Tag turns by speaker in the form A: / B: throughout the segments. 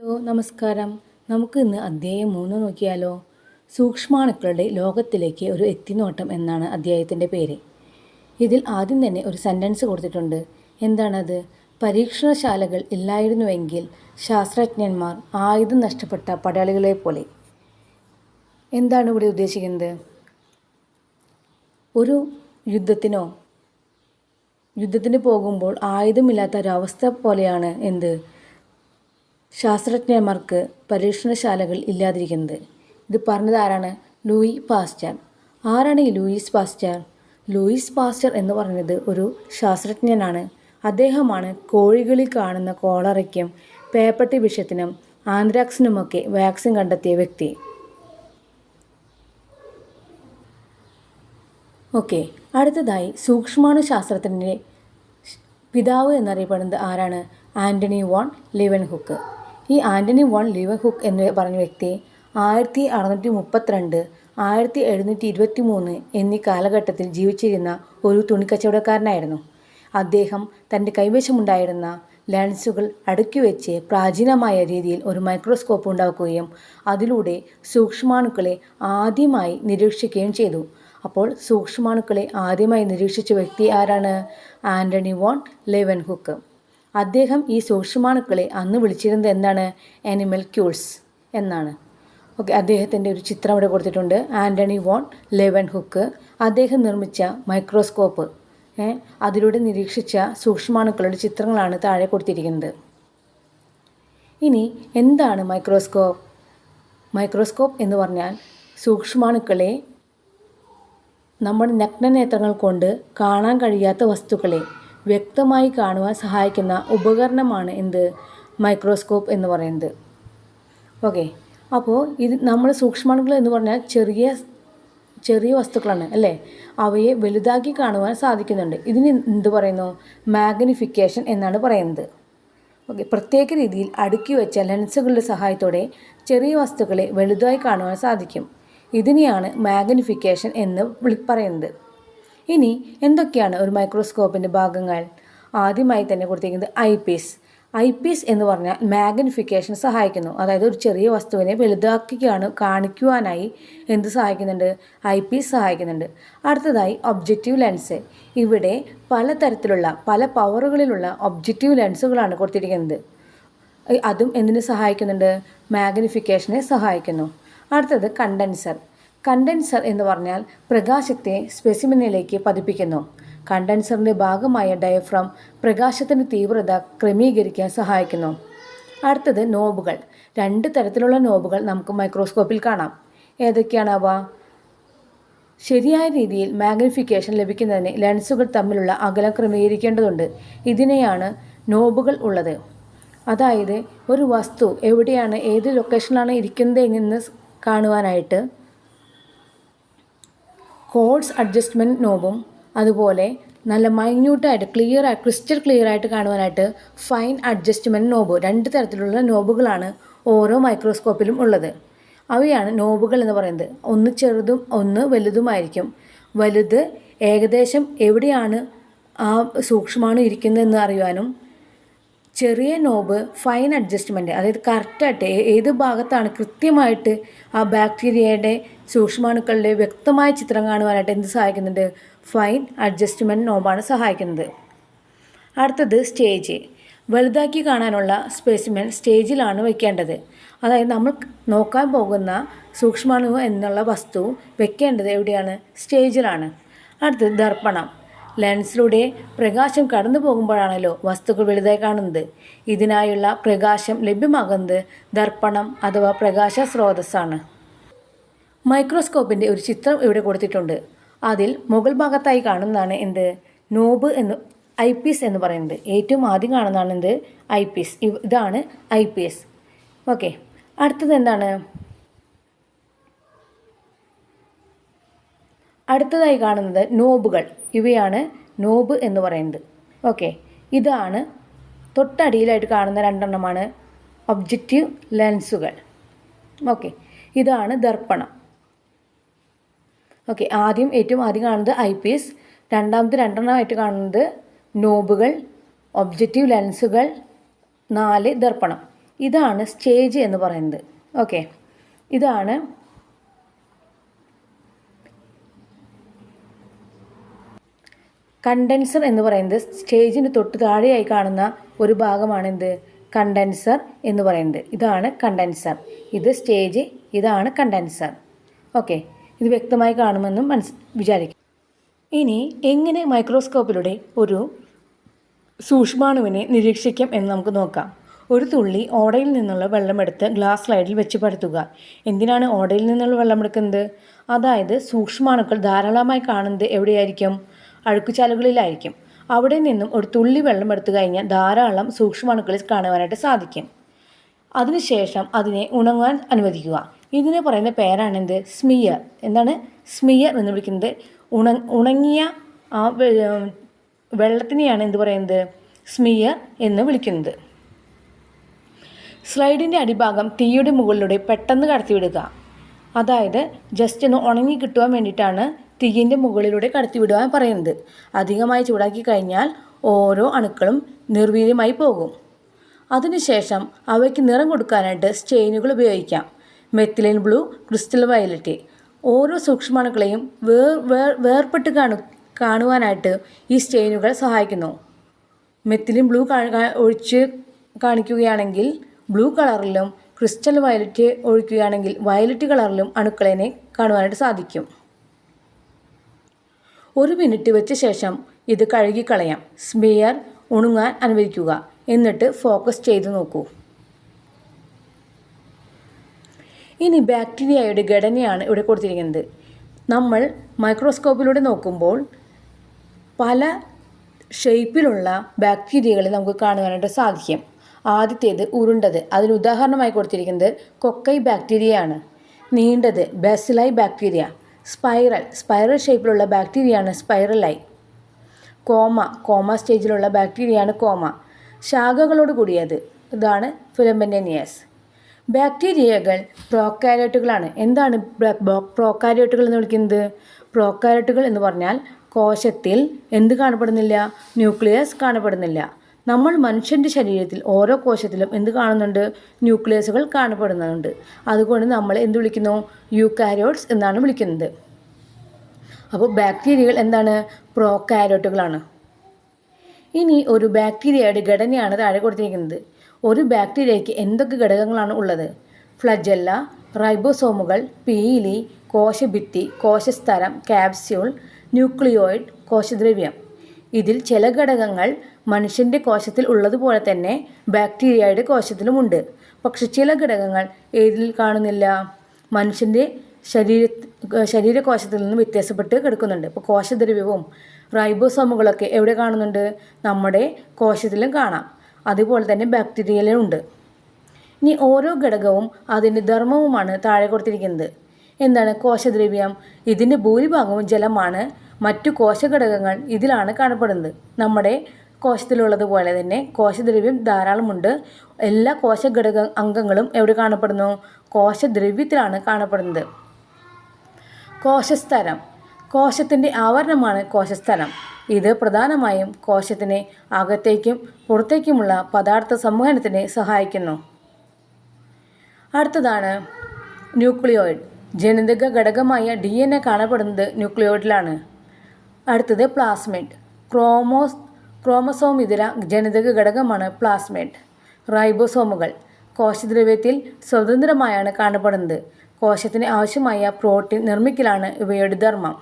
A: Hello നമസ്കാരം. നമുക്ക് ഇന്ന് അധ്യായം മൂന്ന് നോക്കിയാലോ? സൂക്ഷ്മാണുക്കളുടെ ലോകത്തിലേക്ക് ഒരു എത്തിനോട്ടം എന്നാണ് അധ്യായത്തിന്റെ പേര്. ഇതിൽ ആദ്യം തന്നെ ഒരു സെന്റൻസ് കൊടുത്തിട്ടുണ്ട്. എന്താണത്? പരീക്ഷണശാലകൾ ഇല്ലായിരുന്നുവെങ്കിൽ ശാസ്ത്രജ്ഞന്മാർ ആയുധം നഷ്ടപ്പെട്ട പടയാളികളെ പോലെ. എന്താണ് ഇവിടെ ഉദ്ദേശിക്കുന്നത്? ഒരു യുദ്ധത്തിനോ യുദ്ധത്തിന് പോകുമ്പോൾ ആയുധമില്ലാത്ത ഒരവസ്ഥ പോലെയാണ് എന്ത്? ശാസ്ത്രജ്ഞന്മാർക്ക് പരീക്ഷണശാലകൾ ഇല്ലാതിരിക്കുന്നത്. ഇത് പറഞ്ഞത് ആരാണ്? ലൂയി പാസ്റ്റർ ആരാണ് ഈ ലൂയിസ് പാസ്റ്റർ ലൂയിസ് പാസ്റ്റർ എന്ന് പറയുന്നത് ഒരു ശാസ്ത്രജ്ഞനാണ്. അദ്ദേഹമാണ് കോഴികളിൽ കാണുന്ന കോളറയ്ക്കും പേപ്പട്ടി വിഷത്തിനും ആന്ത്രാക്സിനുമൊക്കെ വാക്സിൻ കണ്ടെത്തിയ വ്യക്തി. ഓക്കെ അടുത്തതായി സൂക്ഷ്മാണു ശാസ്ത്രത്തിന്റെ പിതാവ് എന്നറിയപ്പെടുന്നത് ആരാണ്? ആന്റണി വോൺ ലിവൻ ഹുക്ക് ഈ ആന്റണി വോൺ ലിവർ ഹുക്ക് എന്ന് പറഞ്ഞ വ്യക്തി ആയിരത്തി അറുന്നൂറ്റി മുപ്പത്തിരണ്ട് ആയിരത്തി എഴുന്നൂറ്റി ഇരുപത്തി മൂന്ന് എന്നീ കാലഘട്ടത്തിൽ ജീവിച്ചിരുന്ന ഒരു തുണിക്കച്ചവടക്കാരനായിരുന്നു. അദ്ദേഹം തന്റെ കൈവശമുണ്ടായിരുന്ന ലെൻസുകൾ അടുക്കി വെച്ച് പ്രാചീനമായ രീതിയിൽ ഒരു മൈക്രോസ്കോപ്പ് ഉണ്ടാക്കുകയും അതിലൂടെ സൂക്ഷ്മാണുക്കളെ ആദ്യമായി നിരീക്ഷിക്കുകയും ചെയ്തു. അപ്പോൾ സൂക്ഷ്മാണുക്കളെ ആദ്യമായി നിരീക്ഷിച്ച വ്യക്തി ആരാണ്? ആന്റണി വോൺ ലെവൻ ഹുക്ക് അദ്ദേഹം ഈ സൂക്ഷ്മാണുക്കളെ അന്ന് വിളിച്ചിരുന്നത് എന്താണ്? ആനിമൽ ക്യൂൾസ് എന്നാണ്. ഓക്കെ അദ്ദേഹത്തിന്റെ ഒരു ചിത്രം ഇവിടെ കൊടുത്തിട്ടുണ്ട്. ആന്റണി വോൺ ലെവൻ ഹുക്ക് അദ്ദേഹം നിർമ്മിച്ച മൈക്രോസ്കോപ്പ്. അതിലൂടെ നിരീക്ഷിച്ച സൂക്ഷ്മാണുക്കളുടെ ചിത്രങ്ങളാണ് താഴെ കൊടുത്തിരിക്കുന്നത്. ഇനി എന്താണ് മൈക്രോസ്കോപ്പ്? മൈക്രോസ്കോപ്പ് എന്ന് പറഞ്ഞാൽ സൂക്ഷ്മാണുക്കളെ നമ്മുടെ നഗ്നനേത്രങ്ങൾ കൊണ്ട് കാണാൻ കഴിയാത്ത വസ്തുക്കളെ. വ്യക്തമായി കാണുവാൻ സഹായിക്കുന്ന ഉപകരണമാണ് എന്ത്? മൈക്രോസ്കോപ്പ് എന്ന് പറയുന്നത്. ഓക്കെ. അപ്പോൾ ഇത് നമ്മൾ സൂക്ഷ്മാണുക്കൾ എന്ന് പറഞ്ഞാൽ ചെറിയ ചെറിയ വസ്തുക്കളാണ് അല്ലേ? അവയെ വലുതാക്കി കാണുവാൻ സാധിക്കുന്നുണ്ട്. ഇതിന് എന്ത് പറയുന്നു? മാഗ്നിഫിക്കേഷൻ എന്നാണ് പറയുന്നത്. ഓക്കെ. പ്രത്യേക രീതിയിൽ അടുക്കി വെച്ച ലെൻസുകളുടെ സഹായത്തോടെ ചെറിയ വസ്തുക്കളെ വലുതായി കാണുവാൻ സാധിക്കും. ഇതിനെയാണ് മാഗ്നിഫിക്കേഷൻ എന്ന് പറയുന്നത്. ഇനി എന്തൊക്കെയാണ് ഒരു മൈക്രോസ്കോപ്പിന്റെ ഭാഗങ്ങൾ? ആദ്യമായി തന്നെ കൊടുത്തിരിക്കുന്നത് ഐ പീസ് ഐ പീസ് എന്ന് പറഞ്ഞാൽ മാഗ്നിഫിക്കേഷൻ സഹായിക്കുന്നു. അതായത് ഒരു ചെറിയ വസ്തുവിനെ വലുതാക്കുകയാണ് കാണിക്കുവാനായി എന്ത് സഹായിക്കുന്നുണ്ട്? ഐ പീസ് സഹായിക്കുന്നുണ്ട്. അടുത്തതായി ഒബ്ജക്റ്റീവ് ലെൻസ് ഇവിടെ പലതരത്തിലുള്ള പല പവറുകളിലുള്ള ഒബ്ജക്റ്റീവ് ലെൻസുകളാണ് കൊടുത്തിരിക്കുന്നത്. അതും എന്തിനു സഹായിക്കുന്നുണ്ട്? മാഗ്നിഫിക്കേഷനെ സഹായിക്കുന്നു. അടുത്തത് കണ്ടൻസർ കണ്ടൻസർ എന്ന് പറഞ്ഞാൽ പ്രകാശത്തെ സ്പെസിമിനിലേക്ക് പതിപ്പിക്കുന്നു. കണ്ടൻസറിന്റെ ഭാഗമായ ഡയഫ്രം പ്രകാശത്തിന്റെ തീവ്രത ക്രമീകരിക്കാൻ സഹായിക്കുന്നു. അടുത്തത് നോബുകൾ. രണ്ട് തരത്തിലുള്ള നോബുകൾ നമുക്ക് മൈക്രോസ്കോപ്പിൽ കാണാം. ഏതൊക്കെയാണ് അവ? ശരിയായ രീതിയിൽ മാഗ്നിഫിക്കേഷൻ ലഭിക്കുന്നതിന് ലെൻസുകൾ തമ്മിലുള്ള അകലം ക്രമീകരിക്കേണ്ടതുണ്ട്. ഇതിനെയാണ് നോബുകൾ ഉള്ളത്. അതായത് ഒരു വസ്തു എവിടെയാണ് ഏത് ലൊക്കേഷനിലാണ് ഇരിക്കുന്നത് എന്ന് കാണുവാനായിട്ട് കോഡ്സ് അഡ്ജസ്റ്റ്മെന്റ് നോബും അതുപോലെ നല്ല മൈന്യൂട്ടായിട്ട് ക്ലിയർ ആയിട്ട് ക്രിസ്റ്റൽ ക്ലിയർ ആയിട്ട് കാണുവാനായിട്ട് ഫൈൻ അഡ്ജസ്റ്റ്മെന്റ് നോബ് രണ്ട് തരത്തിലുള്ള നോബുകളാണ് ഓരോ മൈക്രോസ്കോപ്പിലും ഉള്ളത്. അവയാണ് നോബുകൾ എന്ന് പറയുന്നത്. ഒന്ന് ചെറുതും ഒന്ന് വലുതുമായിരിക്കും. വലുത് ഏകദേശം എവിടെയാണ് ആ സൂക്ഷ്മാണു ഇരിക്കുന്നതെന്ന് അറിയുവാനും ചെറിയ നോബ് ഫൈൻ അഡ്ജസ്റ്റ്മെന്റ് അതായത് കറക്റ്റായിട്ട് ഏത് ഭാഗത്താണ് കൃത്യമായിട്ട് ആ ബാക്ടീരിയയുടെ സൂക്ഷ്മാണുക്കളുടെ വ്യക്തമായ ചിത്രം കാണുവാനായിട്ട് എന്ത് സഹായിക്കുന്നുണ്ട്? ഫൈൻ അഡ്ജസ്റ്റ്മെന്റ് നോബാണ് സഹായിക്കുന്നത്. അടുത്തത് സ്റ്റേജ് വലുതാക്കി കാണാനുള്ള സ്പെസിമെൻ സ്റ്റേജിലാണ് വയ്ക്കേണ്ടത് അതായത് നമ്മൾ നോക്കാൻ പോകുന്ന സൂക്ഷ്മാണു എന്നുള്ള വസ്തു വെക്കേണ്ടത് എവിടെയാണ്? സ്റ്റേജിലാണ് അടുത്തത് ദർപ്പണം. ലെൻസിലൂടെ പ്രകാശം കടന്നു പോകുമ്പോഴാണല്ലോ വസ്തുക്കൾ വലുതായി കാണുന്നത്. ഇതിനായുള്ള പ്രകാശം ലഭ്യമാകുന്നത് ദർപ്പണം അഥവാ പ്രകാശ സ്രോതസ്സാണ്. മൈക്രോസ്കോപ്പിന്റെ ഒരു ചിത്രം ഇവിടെ കൊടുത്തിട്ടുണ്ട്. അതിൽ മുകൾ ഭാഗത്തായി കാണുന്നതാണ് എന്ത്? നോബ് എന്ന് ഐ പീസ് എന്ന് പറയുന്നത്. ഏറ്റവും ആദ്യം കാണുന്നതാണ് എന്ത്? ഐ പീസ് ഇതാണ് ഐ പി എസ് ഓക്കെ. അടുത്തത് എന്താണ്? അടുത്തതായി കാണുന്നത് നോബുകൾ. ഇവയാണ് നോബ് എന്ന് പറയുന്നത്. ഓക്കെ. ഇതാണ് തൊട്ടടിയിലായിട്ട് കാണുന്ന രണ്ടെണ്ണമാണ് ഒബ്ജക്റ്റീവ് ലെൻസുകൾ. ഓക്കെ. ഇതാണ് ദർപ്പണം. ഓക്കെ. ആദ്യം ഏറ്റവും ആദ്യം കാണുന്നത് ഐ പീസ് രണ്ടാമത്തെ രണ്ടെണ്ണമായിട്ട് കാണുന്നത് നോബുകൾ ഒബ്ജക്റ്റീവ് ലെൻസുകൾ നാല് ദർപ്പണം. ഇതാണ് സ്റ്റേജ് എന്ന് പറയുന്നത്. ഓക്കെ. ഇതാണ് കണ്ടൻസർ എന്ന് പറയുന്നത് സ്റ്റേജിന് തൊട്ട് താഴെയായി കാണുന്ന ഒരു ഭാഗമാണ് എന്ത്? കണ്ടൻസർ എന്ന് പറയുന്നത്. ഇതാണ് കണ്ടൻസർ. ഇത് സ്റ്റേജ് ഇതാണ് കണ്ടൻസർ. ഓക്കെ. ഇത് വ്യക്തമായി കാണുമെന്നും മനസ് വിചാരിക്കും. ഇനി എങ്ങനെ മൈക്രോസ്കോപ്പിലൂടെ ഒരു സൂക്ഷ്മാണുവിനെ നിരീക്ഷിക്കാം എന്ന് നമുക്ക് നോക്കാം. ഒരു തുള്ളി ഓടയിൽ നിന്നുള്ള വെള്ളമെടുത്ത് ഗ്ലാസ് സ്ലൈഡിൽ വെച്ച് പരത്തുക. എന്തിനാണ് ഓടയിൽ നിന്നുള്ള വെള്ളമെടുക്കുന്നത്? അതായത് സൂക്ഷ്മാണുക്കൾ ധാരാളമായി കാണുന്നത് എവിടെയായിരിക്കും? അഴുക്കുചാലുകളിലായിരിക്കും. അവിടെ നിന്നും ഒരു തുള്ളി വെള്ളം എടുത്തു കഴിഞ്ഞാൽ ധാരാളം സൂക്ഷ്മണുക്കളിൽ കാണുവാനായിട്ട് സാധിക്കും. അതിനുശേഷം അതിനെ ഉണങ്ങാൻ അനുവദിക്കുക. ഇതിന് പറയുന്ന പേരാണെന്ത്? സ്മിയർ. എന്താണ്? സ്മിയർ എന്ന് വിളിക്കുന്നത്. ഉണ ഉണങ്ങിയ ആ വെള്ളത്തിനെയാണ് എന്ത് പറയുന്നത്? സ്മിയർ എന്ന് വിളിക്കുന്നത്. സ്ലൈഡിന്റെ അടിഭാഗം തീയുടെ മുകളിലൂടെ പെട്ടെന്ന് കടത്തിവിടുക. അതായത് ജസ്റ്റ് ഒന്ന് ഉണങ്ങി കിട്ടുവാൻ വേണ്ടിയിട്ടാണ് തീയിന്റെ മുകളിലൂടെ കടത്തിവിടുവാൻ പറയുന്നത്. അധികമായി ചൂടാക്കി കഴിഞ്ഞാൽ ഓരോ അണുക്കളും നിർവീര്യമായി പോകും. അതിനുശേഷം അവയ്ക്ക് നിറം കൊടുക്കാനായിട്ട് സ്റ്റെയിനുകൾ ഉപയോഗിക്കാം. Methylene blue crystal violet. ഓരോ സൂക്ഷ്മാണുക്കളെയും വേർ വേർ വേർപെട്ട് കാണു കാണുവാനായിട്ട് ഈ സ്റ്റെയിനുകൾ സഹായിക്കുന്നു. മെത്തിലിൻ ബ്ലൂ ഒഴിച്ച് കാണിക്കുകയാണെങ്കിൽ ബ്ലൂ കളറിലും ക്രിസ്റ്റൽ വയലറ്റ് ഒഴിക്കുകയാണെങ്കിൽ വയലറ്റ് കളറിലും അണുക്കളെ കാണുവാനായിട്ട് സാധിക്കും. ഒരു മിനിറ്റ് വെച്ച ശേഷം ഇത് കഴുകിക്കളയാം. സ്മിയർ ഉണങ്ങാൻ അനുവദിക്കുക. എന്നിട്ട് ഫോക്കസ് ചെയ്ത് നോക്കൂ. ഇനി ബാക്ടീരിയയുടെ ഘടനയാണ് ഇവിടെ കൊടുത്തിരിക്കുന്നത്. നമ്മൾ മൈക്രോസ്കോപ്പിലൂടെ നോക്കുമ്പോൾ പല ഷേപ്പിലുള്ള ബാക്ടീരിയകളെ നമുക്ക് കാണുവാനായിട്ട് സാധിക്കും. ആദ്യത്തേത് ഉരുണ്ടത്. അതിന് ഉദാഹരണമായി കൊടുത്തിരിക്കുന്നത് കൊക്കൈ ബാക്ടീരിയയാണ്. നീണ്ടത് ബെസിലൈ ബാക്ടീരിയ. സ്പൈറൽ സ്പൈറൽ ഷേപ്പിലുള്ള ബാക്ടീരിയയാണ് സ്പൈറലൈ കോമ കോമ സ്റ്റേജിലുള്ള ബാക്ടീരിയയാണ് കോമ. ശാഖകളോട് കൂടിയത് ഇതാണ് ഫിലമെന്റനിയസ് ബാക്ടീരിയകൾ പ്രോക്കാരോട്ടുകളാണ് എന്താണ് പ്രോക്കാരോട്ടുകൾ എന്ന് വിളിക്കുന്നത്? പ്രോക്കാരോട്ടുകൾ എന്ന് പറഞ്ഞാൽ കോശത്തിൽ എന്ത് കാണപ്പെടുന്നില്ല? ന്യൂക്ലിയസ് കാണപ്പെടുന്നില്ല. നമ്മൾ മനുഷ്യന്റെ ശരീരത്തിൽ ഓരോ കോശത്തിലും എന്ത് കാണുന്നുണ്ട്? ന്യൂക്ലിയസുകൾ കാണപ്പെടുന്നുണ്ട്. അതുകൊണ്ട് നമ്മൾ എന്ത് വിളിക്കുന്നു? യൂക്കാരിയോട്സ് എന്നാണ് വിളിക്കുന്നത്. അപ്പോൾ ബാക്ടീരിയകൾ എന്താണ്? പ്രോകാരോട്ടുകളാണ് ഇനി ഒരു ബാക്ടീരിയയുടെ ഘടനയാണ് താഴെ കൊടുത്തിരിക്കുന്നത്. ഒരു ബാക്ടീരിയയ്ക്ക് എന്തൊക്കെ ഘടകങ്ങളാണ് ഉള്ളത്? ഫ്ലജല്ല റൈബോസോമുകൾ പീലി കോശഭിത്തി കോശസ്തരം കാപ്സ്യൂൾ ന്യൂക്ലിയോയിഡ് കോശദ്രവ്യം. ഇതിൽ ചില ഘടകങ്ങൾ മനുഷ്യന്റെ കോശത്തിൽ ഉള്ളതുപോലെ തന്നെ ബാക്ടീരിയയുടെ കോശത്തിലുമുണ്ട്. പക്ഷെ ചില ഘടകങ്ങൾ ഏതിൽ കാണുന്നില്ല? മനുഷ്യന്റെ ശരീര ശരീരകോശത്തിൽ നിന്ന് വ്യത്യാസപ്പെട്ട് കിടക്കുന്നുണ്ട്. ഇപ്പോൾ കോശദ്രവ്യവും റൈബോസോമുകളൊക്കെ എവിടെ കാണുന്നുണ്ട്? നമ്മുടെ കോശത്തിലും കാണാം. അതുപോലെ തന്നെ ബാക്ടീരിയയിലും ഉണ്ട്. ഇനി ഓരോ ഘടകവും അതിന്റെ ധർമ്മവുമാണ് താഴെ കൊടുത്തിരിക്കുന്നത്. എന്താണ് കോശദ്രവ്യം? ഇതിന്റെ ഭൂരിഭാഗവും ജലമാണ്. മറ്റു കോശഘടകങ്ങൾ ഇതിലാണ് കാണപ്പെടുന്നത്. നമ്മുടെ കോശത്തിലുള്ളതുപോലെ തന്നെ കോശദ്രവ്യം ധാരാളമുണ്ട് എല്ലാ കോശഘടക അംഗങ്ങളും എവിടെ കാണപ്പെടുന്നു? കോശദ്രവ്യത്തിലാണ് കാണപ്പെടുന്നത്. കോശസ്ഥലം കോശത്തിന്റെ ആവരണമാണ് കോശസ്ഥലം ഇത് പ്രധാനമായും കോശത്തിനെ അകത്തേക്കും പുറത്തേക്കുമുള്ള പദാർത്ഥ സംവഹനത്തിന് സഹായിക്കുന്നു. അടുത്തതാണ് ന്യൂക്ലിയോയിഡ്. ജനിതക ഘടകമായ ഡി എൻ എ കാണപ്പെടുന്നത് ന്യൂക്ലിയോയിഡിലാണ് അടുത്തത് പ്ലാസ്മിഡ്. ക്രോമോസ് ക്രോമസോം ഇതര ജനിതക ഘടകമാണ് പ്ലാസ്മിഡ്. റൈബോസോമുകൾ. കോശദ്രവ്യത്തിൽ സ്വതന്ത്രമായാണ് കാണപ്പെടുന്നത്. കോശത്തിന് ആവശ്യമായ പ്രോട്ടീൻ നിർമ്മിക്കലാണ് ഇവയുടെ ധർമ്മം.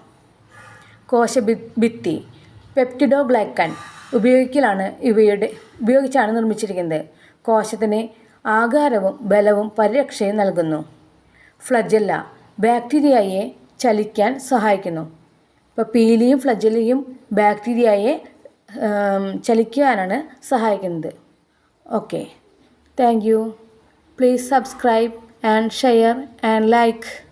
A: കോശ ഭിത്തി. പെപ്റ്റിഡോഗ്ലൈക്കൻ ഉപയോഗിക്കലാണ് ഇവയുടെ ഉപയോഗിച്ചാണ് നിർമ്മിച്ചിരിക്കുന്നത്. കോശത്തിന് ആകാരവും ബലവും പരിരക്ഷയും നൽകുന്നു. ഫ്ലജല്ല ബാക്ടീരിയയെ ചലിക്കാൻ സഹായിക്കുന്നു. ഇപ്പോൾ പീലിയും ഫ്ലജലിയും ബാക്ടീരിയയെ ചലിക്കുവാനാണ് സഹായിക്കുന്നത്. Okay. Thank you. Please subscribe and share and like.